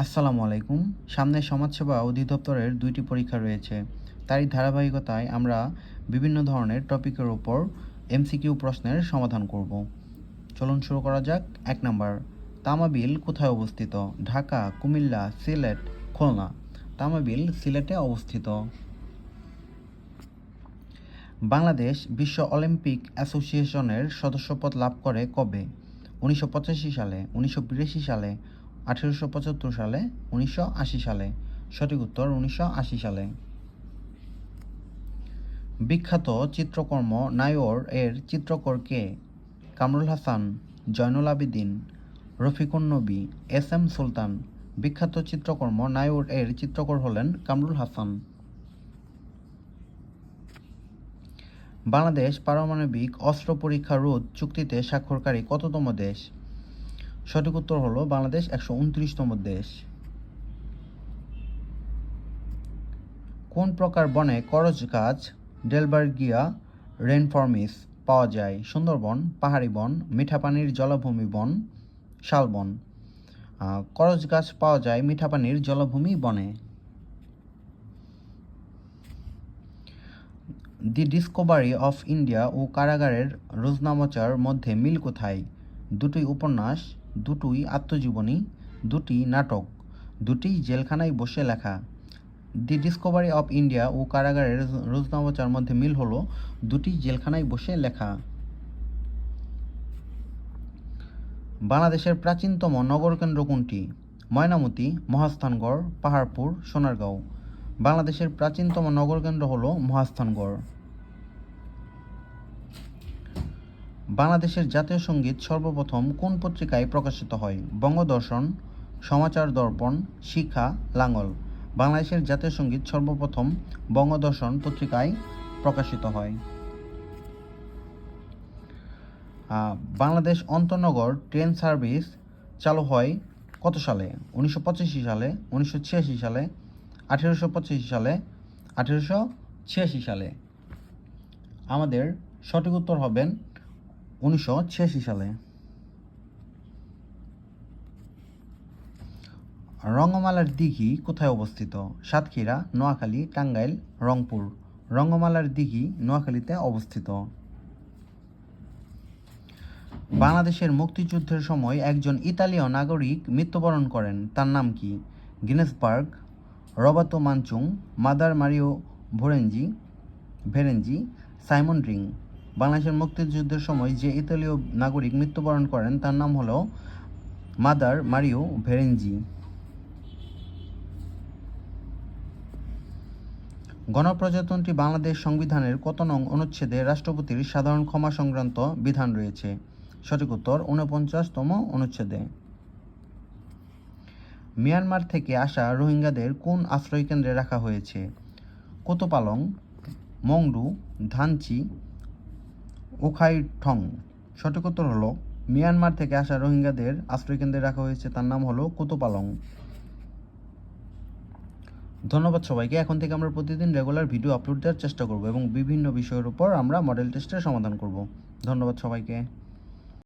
আসসালামু আলাইকুম। সামনে সমাজসেবা অধিদপ্তরের দুইটি পরীক্ষা রয়েছে। তারই ধারাবাহিকতায় আমরা বিভিন্ন ধরনের টপিকের উপর এমসিকিউ প্রশ্নের সমাধান করব। চলুন শুরু করা যাক। এক নাম্বার, তামাবিল কোথায় অবস্থিত? ঢাকা, কুমিল্লা, সিলেট, খুলনা। তামাবিল সিলেটে অবস্থিত। বাংলাদেশ বিশ্ব অলিম্পিক অ্যাসোসিয়েশনের সদস্যপদ লাভ করে কবে? উনিশশো পঁচাশি সালে, উনিশশো বিরাশি সালে আঠেরোশো পঁচাত্তর সালে, উনিশশো আশি সালে। সঠিক উত্তর উনিশশো আশি সালে। বিখ্যাত চিত্রকর্ম নায়র এর চিত্রকর কে? কামরুল হাসান, জয়নুল আবিদিন, রফিকুন নবী, এস এম সুলতান। বিখ্যাত চিত্রকর্ম নায়র এর চিত্রকর হলেন কামরুল হাসান। বাংলাদেশ পারমাণবিক অস্ত্র পরীক্ষা রোধ চুক্তিতে স্বাক্ষরকারী কততম দেশ? সঠিক উত্তর হলো বাংলাদেশ একশো উনত্রিশতম দেশ। কোন প্রকার বনে করজ গাছ, ডেলবার্গিয়া, রেনফর্মিস পাওয়া যায়? সুন্দরবন, পাহাড়ি বন, মিঠা পানির জলাভূমি বন শালবন করজ গাছ পাওয়া যায় মিঠা পানির জলাভূমি বনে। দি ডিসকভারি অফ ইন্ডিয়া ও কারাগারের রোজনামচার মধ্যে মিল কোথায়? দুটোই উপন্যাস। দুটোই আত্মজীবনী, দুটি নাটক দুটি জেলখানায় বসে লেখা। দি ডিসকভারি অফ ইন্ডিয়া ও কারাগারের রোজনামচার মধ্যে মিল হলো দুটি জেলখানায় বসে লেখা। বাংলাদেশের প্রাচীনতম নগরকেন্দ্র কোনটি? ময়নামতি, মহাস্থানগড়, পাহাড়পুর, সোনারগাঁও। বাংলাদেশের প্রাচীনতম নগরকেন্দ্র হল মহাস্থানগড়। বাংলাদেশের জাতীয় সংগীত সর্বপ্রথম কোন পত্রিকায় প্রকাশিত হয়? বঙ্গদর্শন, সমাচার দর্পণ, শিখা, লাঙ্গল। বাংলাদেশের জাতীয় সংগীত সর্বপ্রথম বঙ্গদর্শন পত্রিকায় প্রকাশিত হয়। বাংলাদেশ অন্তনগর ট্রেন সার্ভিস চালু হয় কত সালে? উনিশশো পঁচাশি সালে, উনিশশো ছিয়াশি সালে, আঠেরোশো পঁচাশি সালে, আঠেরোশো ছিয়াশি সালে। আমাদের সঠিক উত্তর হবেন উনিশশো ছিয়াশি সালে রঙ্গমালার দিঘি কোথায় অবস্থিত? সাতক্ষীরা, নোয়াখালী, টাঙ্গাইল, রংপুর। রঙ্গমালার দিঘি নোয়াখালীতে অবস্থিত। বাংলাদেশের মুক্তিযুদ্ধের সময় একজন ইতালীয় নাগরিক মৃত্যুবরণ করেন। তার নাম কি? Ginsberg Roberto মানচুং mother Mario Veronesi Veronesi Simon Dring. বাংলাদেশের মুক্তিযুদ্ধের সময় যে ইতালীয় নাগরিক মৃত্যুবরণ করেন, তার নাম হলো মাদার মারিও ভেরেঞ্জি গণপ্রজাতন্ত্রী বাংলাদেশ সংবিধানের কত নং অনুচ্ছেদে রাষ্ট্রপতির সাধারণ ক্ষমা সংক্রান্ত বিধান রয়েছে? সঠিক উত্তর ঊনপঞ্চাশতম অনুচ্ছেদে। মিয়ানমার থেকে আসা রোহিঙ্গাদের কোন আশ্রয়কেন্দ্রে রাখা হয়েছে? কোতোপালং মংডু ধানচি ওখাইঠং ঠং। উত্তর হলো, মিয়ানমার থেকে আসা রোহিঙ্গাদের আশ্রয়কেন্দ্রে রাখা হয়েছে, তার নাম হলো কুতুপালং ধন্যবাদ সবাইকে, এখন থেকে আমরা প্রতিদিন রেগুলার ভিডিও আপলোড দেওয়ার চেষ্টা করব এবং বিভিন্ন বিষয়ের উপর আমরা মডেল টেস্টের সমাধান করব। ধন্যবাদ সবাইকে।